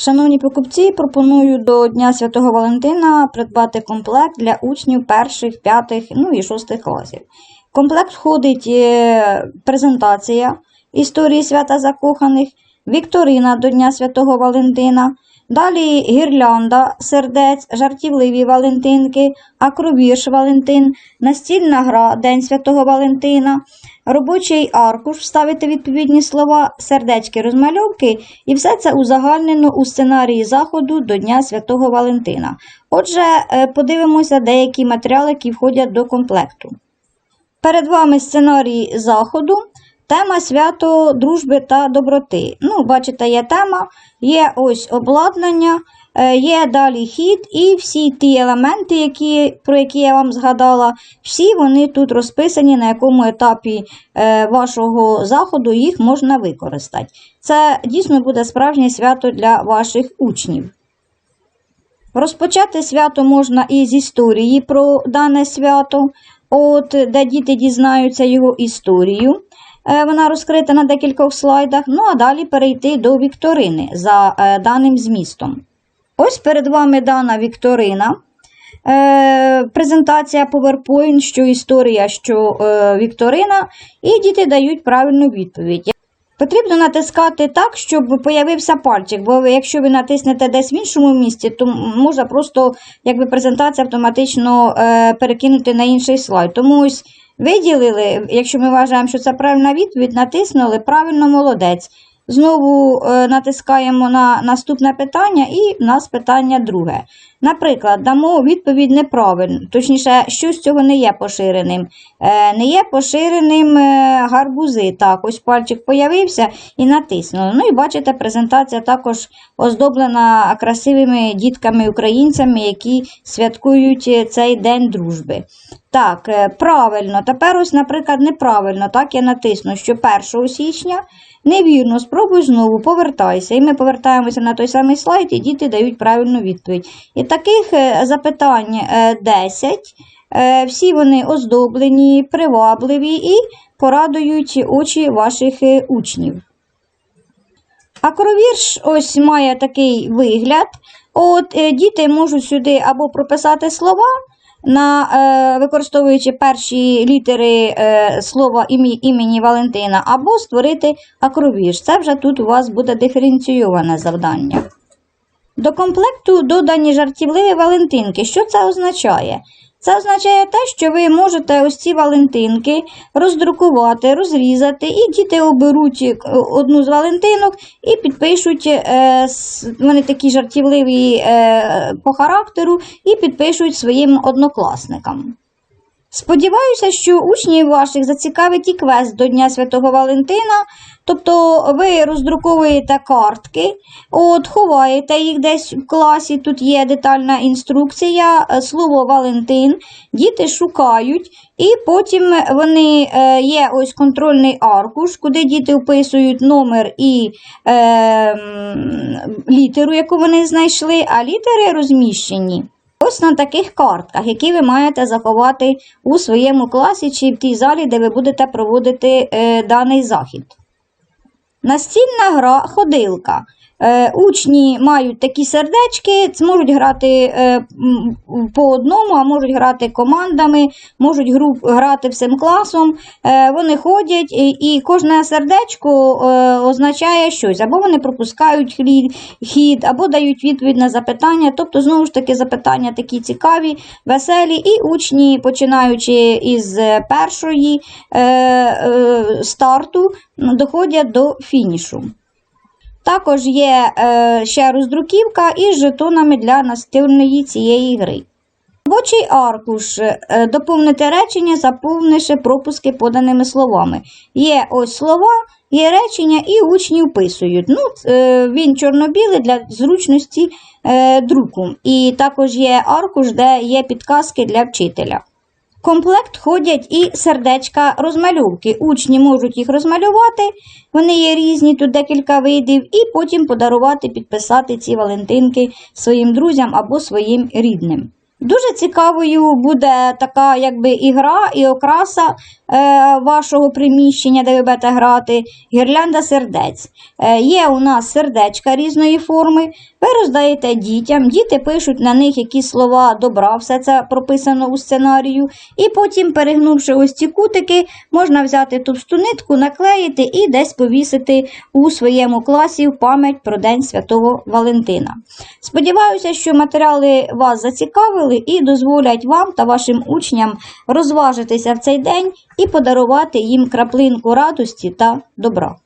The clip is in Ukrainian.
Шановні покупці, пропоную до Дня Святого Валентина придбати комплект для учнів перших, п'ятих, ну і шостих класів. В комплект входить е, презентація історії свята закоханих, вікторина до Дня Святого Валентина, далі гірлянда, сердець, жартівливі Валентинки, акровірш Валентин, настільна гра День Святого Валентина, робочий аркуш, вставити відповідні слова, сердечки, розмальовки, і все це узагальнено у сценарії заходу до Дня Святого Валентина. Отже, е, подивимося деякі матеріали, які входять до комплекту. Перед вами сценарій заходу. Тема свято дружби та доброти. Ну, бачите, є тема, є ось обладнання, е, є далі хід, і всі ті елементи, які, про які я вам згадала, всі вони тут розписані, на якому етапі е, вашого заходу їх можна використати. Це дійсно буде справжнє свято для ваших учнів. Розпочати свято можна із історії про дане свято, от, де діти дізнаються його історію. Е, Вона розкрита на декількох слайдах. Ну а далі перейти до вікторини за е, даним змістом. Ось перед вами дана вікторина. Е, презентація PowerPoint, що історія, що вікторина, і діти дають правильну відповідь. Потрібно натискати так, щоб появився пальчик, бо якщо ви натиснете десь в іншому місці, то може просто якби презентація автоматично перекинути на інший слайд. Тому ось виділили, якщо ми вважаємо, що це правильна відповідь, натиснули правильно молодець. Знову е, натискаємо на наступне питання, і в нас питання друге. Наприклад, дамо відповідь неправильно, точніше, що з цього не є поширеним. Е, не є поширеним е, гарбузи. Так, ось пальчик появився і натиснули. Ну і бачите, презентація також оздоблена красивими дітками-українцями, які святкують цей день дружби. Так, е, правильно. Тепер ось, наприклад, неправильно. Так, я натисну, що 1 січня. Невірно, спробуй знову, повертайся. І ми повертаємося на той самий слайд, і діти дають правильну відповідь. І таких е, запитань е, 10. Е, Всі вони оздоблені, привабливі і порадують очі ваших учнів. Акровірш ось має такий вигляд. От діти можуть сюди або прописати слова, на, е, використовуючи перші літери е, слова ім'я, імені Валентина, або створити акробіж. Це вже тут у вас буде диференційоване завдання. До комплекту додані жартівливі Валентинки. Що це означає? Це означає те, що ви можете ось ці Валентинки роздрукувати, розрізати, і діти оберуть е, одну з Валентинок і підпишуть, е, вони такі жартівливі е, по характеру, і підпишуть своїм однокласникам. Сподіваюся, що учнів ваших зацікавить і квест до Дня Святого Валентина. Тобто ви роздруковуєте картки, от, ховаєте їх десь в класі, тут є детальна інструкція, е, слово Валентин, діти шукають, і потім вони е, є ось контрольний аркуш, куди діти вписують номер і е, літеру, яку вони знайшли, а літери розміщені. Ось на таких картках, які ви маєте заховати у своєму класі чи в тій залі, де ви будете проводити е, даний захід. Настільна гра ходилка. Е, учні мають такі сердечки, зможуть грати е, по одному, а можуть грати командами, можуть грати всім класом. Е, вони ходять, і, кожне сердечко означає щось. Або вони пропускають хід, або дають відповідь на запитання. Тобто, знову ж таки, запитання такі цікаві, веселі, і учні, починаючи із першої старту, доходять до фінішу. Також є е, ще роздруківка із жетонами для настільної цієї гри. Робочий аркуш. Е, Доповнити речення, заповнивши пропуски поданими словами. Є ось слова, є речення, і учні вписують. Ну, е, він чорно-білий для зручності е, друку. І також є аркуш, де є підказки для вчителя. В комплект ходять і сердечка розмальовки. Учні можуть їх розмалювати, вони є різні, тут декілька видів, і потім подарувати, підписати ці валентинки своїм друзям або своїм рідним. Дуже цікавою буде така якби ігра і окраса е, вашого приміщення, де ви будете грати, гірлянда сердець. Е, є у нас сердечка різної форми. Ви роздаєте дітям, діти пишуть на них які слова добра, все це прописано у сценарію. І потім, перегнувши ось ці кутики, можна взяти товсту нитку, наклеїти і десь повісити у своєму класі в пам'ять про День Святого Валентина. Сподіваюся, що матеріали вас зацікавили і дозволять вам та вашим учням розважитися в цей день і подарувати їм краплинку радості та добра.